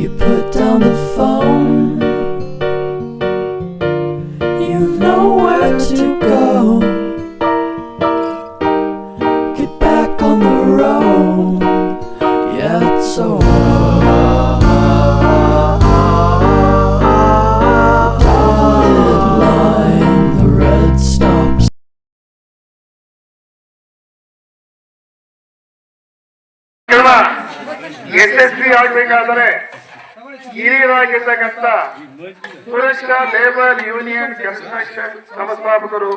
You put down the phone. You've nowhere to go. Get back on the road. Yeah, it's so Dotted line, the red stops. ಕೇಳುವ ಯಶಸ್ವಿ ಆಗ್ಬೇಕಾದರೆ ಹಿರಿಯರಾಗಿರ್ತಕ್ಕಂಥ Suraksha labour union ಸಂಸ್ಥಾಪಕರು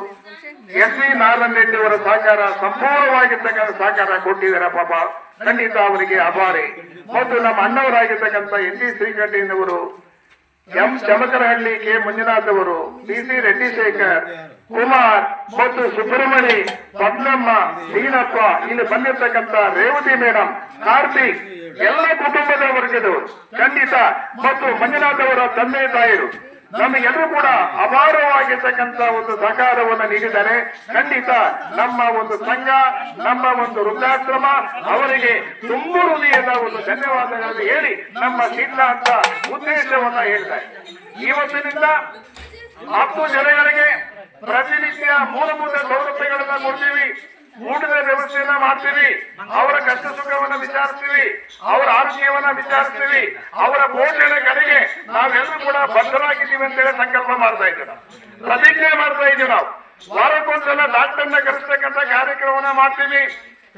S V Narayana Reddy ಅವರ ಸಹಕಾರ ಸಂಪೂರ್ಣವಾಗಿರ್ತಕ್ಕಂಥ ಸಹಕಾರ ಕೊಟ್ಟಿದ್ದಾರೆ ಪಾಪ. ಖಂಡಿತ ಅವರಿಗೆ ಅಭಾರಿ ಮತ್ತು ನಮ್ಮ ಅಣ್ಣವರಾಗಿರ್ತಕ್ಕಂಥ ಎನ್ ಡಿ ಶ್ರೀಕಂಠಯ್ಯನವರು ಎಂ ಚಮಕರಹಳ್ಳಿ ಕೆ ಮಂಜುನಾಥ್ ಅವರು ಡಿ ಸಿ ರೆಡ್ಡಿ ಶೇಖರ್ ಕುಮಾರ್ ಮತ್ತು ಸುಬ್ರಹ್ಮಣಿ, ಪದ್ಮಮ್ಮ ಮೀನಪ್ಪ ಇಲ್ಲಿ ಬಂದಿರತಕ್ಕಂತ ರೇವತಿ ಮೇಡಮ್ ಕಾರ್ತಿಕ್, ಎಲ್ಲ ಕುಟುಂಬದ ವರ್ಗದವರು, ಖಂಡಿತ, ಮತ್ತು ಮಂಜುನಾಥ್ ಅವರ ತಂದೆ ತಾಯಿರು ನಮಗೆಲ್ಲರೂ ಕೂಡ ಅಪಾರವಾಗಿರ್ತಕ್ಕಂಥ ಒಂದು ಸಹಕಾರವನ್ನು ನೀಡಿದ್ದಾರೆ ಖಂಡಿತ ನಮ್ಮ ಒಂದು ಸಂಘ, ನಮ್ಮ ಒಂದು ವೃದ್ಧಾಶ್ರಮ, ಅವರಿಗೆ ತುಂಬ ಹೃದಯದ ಒಂದು ಧನ್ಯವಾದಗಳನ್ನು ಹೇಳಿ ನಮ್ಮ ಸಿದ್ಧ ಅಂತ ಉದ್ದೇಶವನ್ನ ಹೇಳ್ತಾರೆ ಇವತ್ತಿನಿಂದ ಹತ್ತು ಜನಗಳಿಗೆ ಪ್ರತಿನಿತ್ಯ ಮೂಲಭೂತ ಸೌಲಭ್ಯಗಳನ್ನ ಕೊಡ್ತೀವಿ. ಊಟದ ವ್ಯವಸ್ಥೆಯನ್ನ ಮಾಡ್ತೀವಿ. ಅವರ ಕಷ್ಟ ಸುಖವನ್ನ ವಿಚಾರಿಸ್ತೀವಿ. ಅವರ ಆರೋಗ್ಯವನ್ನ ವಿಚಾರಿಸ್ತೀವಿ. ಅವರ ಪೋಷಣೆ ಕಡೆಗೆ ನಾವೆಲ್ಲರೂ ಕೂಡ ಬದ್ಧರಾಗಿದ್ದೀವಿ ಅಂತೇಳಿ ಸಂಕಲ್ಪ ಮಾಡ್ತಾ ಇದ್ದೀವಿ. ಪ್ರತಿಜ್ಞೆ ಮಾಡ್ತಾ ಇದ್ದೀವಿ ನಾವು. ವಾರಕ್ಕೊಂದ್ಸಲ ಡಾಕ್ಟರ್ನ ಕರೆಸ್ತಕ್ಕಂಥ ಕಾರ್ಯಕ್ರಮವನ್ನ ಮಾಡ್ತೀವಿ.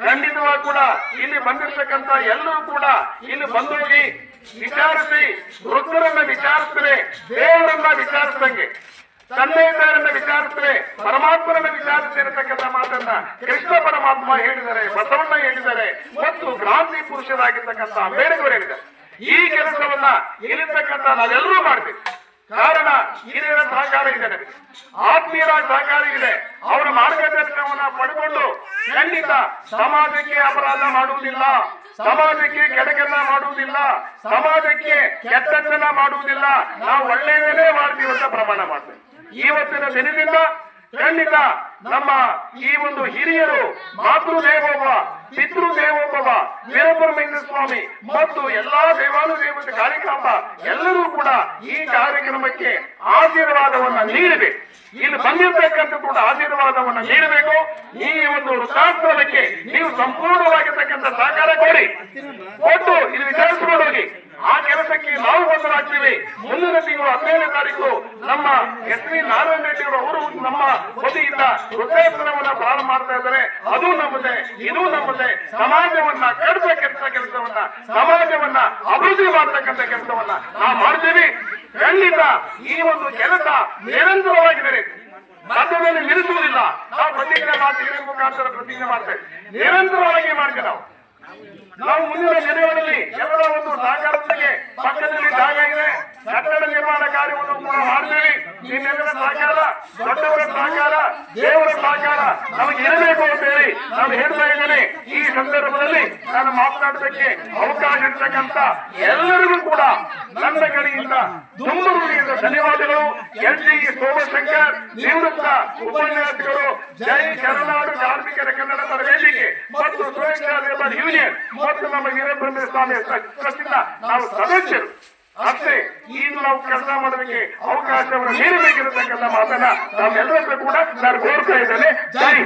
ಖಂಡಿತವಾಗಿ ಕೂಡ ಇಲ್ಲಿ ಬಂದಿರ್ತಕ್ಕಂಥ ಎಲ್ಲರೂ ಕೂಡ ಇಲ್ಲಿ ಬಂದೋಗಿ ವಿಚಾರಿಸಿ ವೃದ್ಧರನ್ನ ವಿಚಾರಿಸಿದ್ರೆ ದೇವರನ್ನ ವಿಚಾರಿಸಿದಂಗೆ. ತಂದೆ ತಾಯರನ್ನ ಪರಮಾತ್ಮನ ವಿಚಾರಿಸಿ ವಿಚಾರಿಸಿರತಕ್ಕಂಥ ಮಾತನ್ನ ಕೃಷ್ಣ ಪರಮಾತ್ಮ ಹೇಳಿದರೆ ಬಸವಣ್ಣ ಹೇಳಿದರೆ ಮತ್ತು ಕ್ರಾಂತಿ ಪುರುಷರಾಗಿರ್ತಕ್ಕಂಥ ಅಂಬೇಡ್ಕರ್ ಹೇಳಿದ್ದಾರೆ. ಈ ಕೆಲಸವನ್ನ ಇಲ್ಲಿರ್ತಕ್ಕಂಥ ನಾವೆಲ್ಲರೂ ಮಾಡ್ತೀವಿ. ಕಾರಣ ಹಿರಿಯರ ಸಹಕಾರ ಇದೆ ಆತ್ಮೀಯರ ಸಹಕಾರ ಇದೆ. ಅವರ ಮಾರ್ಗದರ್ಶನವನ್ನ ಪಡ್ಕೊಂಡು ಖಂಡಿತ ಸಮಾಜಕ್ಕೆ ಅಪರಾಧ ಮಾಡುವುದಿಲ್ಲ. ಸಮಾಜಕ್ಕೆ ಕೆಡಕನ್ನ ಮಾಡುವುದಿಲ್ಲ. ಸಮಾಜಕ್ಕೆ ಕೆಟ್ಟದ್ದನ್ನ ಮಾಡುವುದಿಲ್ಲ. ನಾವು ಒಳ್ಳೆಯದೇ ಮಾಡ್ತೀವಿ ಅಂತ ಪ್ರಮಾಣ ಮಾಡ್ತೇವೆ. ಇವತ್ತಿನ ದಿನದಿಂದ ಖಂಡಿತ ನಮ್ಮ ಈ ಒಂದು ಹಿರಿಯರು ಮಾತೃ ದೇವೋಭವ ಪಿತೃ ವೀರಬ್ರಹ್ಮೇಂದ್ರ ಸ್ವಾಮಿ ಮತ್ತು ಎಲ್ಲಾ ದೇವಾನುದೇವತೆ ಕಾರ್ಯಕ್ರಮ ಎಲ್ಲರೂ ಕೂಡ ಈ ಕಾರ್ಯಕ್ರಮಕ್ಕೆ ಆಶೀರ್ವಾದವನ್ನ ನೀಡಬೇಕು. ಇಲ್ಲಿ ಬಂದಿರತಕ್ಕಂತ ಕೂಡ ಆಶೀರ್ವಾದವನ್ನ ನೀಡಬೇಕು. ಈ ಒಂದು ವೃತ್ತಾಶ್ರಮಕ್ಕೆ ನೀವು ಸಂಪೂರ್ಣವಾಗಿರ್ತಕ್ಕಂಥ ಸಹಕಾರ ಕೊಡಿ. ಕೊಟ್ಟು ಇಲ್ಲಿ ವಿಚಾರಿಸಿಕೊಂಡು ಹೋಗಿ. ಬದ್ಧರಾಗ್ತೀವಿ ಮುಂದಿನ ತಿಂಗಳು ಹದಿನೈದನೇ ತಾರೀಕು ನಮ್ಮ ಎಸ್ ವಿ ನಾರಾಯಣ ರೆಡ್ಡಿ ಅವರು ನಮ್ಮ ವತಿಯಿಂದ ವೃತ್ತಾಶ್ರಮವನ್ನ ಪ್ರಾರಂಭ ಮಾಡ್ತಾ ಇದ್ದಾರೆ. ಅದು ನಮ್ಮದೆ, ಇದು ನಮ್ಮದೆ. ಸಮಾಜವನ್ನ ಕಟ್ಟತಕ್ಕಂಥ ಕೆಲಸವನ್ನ, ಸಮಾಜವನ್ನ ಅಭಿವೃದ್ಧಿ ಮಾಡ್ತಕ್ಕಂಥ ಕೆಲಸವನ್ನ ನಾವು ಮಾಡ್ತೀವಿ. ಖಂಡಿತ ಈ ಒಂದು ಕೆಲಸ ನಿರಂತರವಾಗಿದೆ ಮಧ್ಯದಲ್ಲಿ ನಿಲ್ಲಿಸುವುದಿಲ್ಲ. ನಾವು ಪ್ರತಿಜ್ಞೆ ಮಾಡ್ತೀವಿ ಮುಖಾಂತರ ಪ್ರತಿಜ್ಞೆ ಮಾಡ್ತೇವೆ. ನಿರಂತರವಾಗಿ ಮಾಡ್ತೇವೆ ನಾವು. ನಾವು ಮುಂದಿನ ದಿನಗಳಲ್ಲಿ ಎಲ್ಲರ ಒಂದು ಸಹಕಾರದೊಂದಿಗೆ ಪಕ್ಕದಲ್ಲಿ ಜಾಗ ಇದೆ ಕಟ್ಟಡ ನಿರ್ಮಾಣ ಕಾರ್ಯವನ್ನು ಕೂಡ ಮಾಡ್ತೀವಿ. ನಿಮ್ಮೆಲ್ಲರ ಸಹಕಾರ, ದೊಡ್ಡವರ ಸಹಕಾರ, ದೇವರ ಸಹಕಾರ ನಮಗೆ ಇರಬೇಕು ಅಂತ ಹೇಳಿ ನಾನು ಹೇಳ್ತಾ ಇದ್ದೇನೆ. ಈ ಸಂದರ್ಭದಲ್ಲಿ ನಾನು ಮಾತನಾಡೋದಕ್ಕೆ ಅವಕಾಶ ಇರ್ತಕ್ಕಂಥ ಎಲ್ಲರಿಗೂ ಕೂಡ ನನ್ನ ಕಡೆಯಿಂದ ತುಂಬ ಧನ್ಯವಾದಗಳು. ಎಲ್ ಡಿ ಸೋಮಶಂಕರ್ ನಿವೃತ್ತ ಉಪನ್ಯಾಸಕರು. ಜೈ ಕರುನಾಡು ಕಾರ್ಮಿಕರ ಕನ್ನಡ ವೇದಿಕೆ ಮತ್ತು ಲೇಬರ್ ಯೂನಿಯನ್. ಮತ್ತು ನಮ್ಮ ವೀರಭದ್ರ ಸ್ವಾಮಿ ಟ್ರಸ್ಟಿನ ನಾವು ಸದಸ್ಯರು. ಅಷ್ಟೇ ಈಗ ನಾವು ಕೆಲಸ ಮಾಡೋದಕ್ಕೆ ಅವಕಾಶವನ್ನು ನೀಡಬೇಕಿರತಕ್ಕಂಥ ಮಾತನ್ನ ನಾವೆಲ್ಲರೂ ಕೂಡ ನಾನು ಕೋರ್ತಾ ಇದ್ದೇನೆ. ಜೈ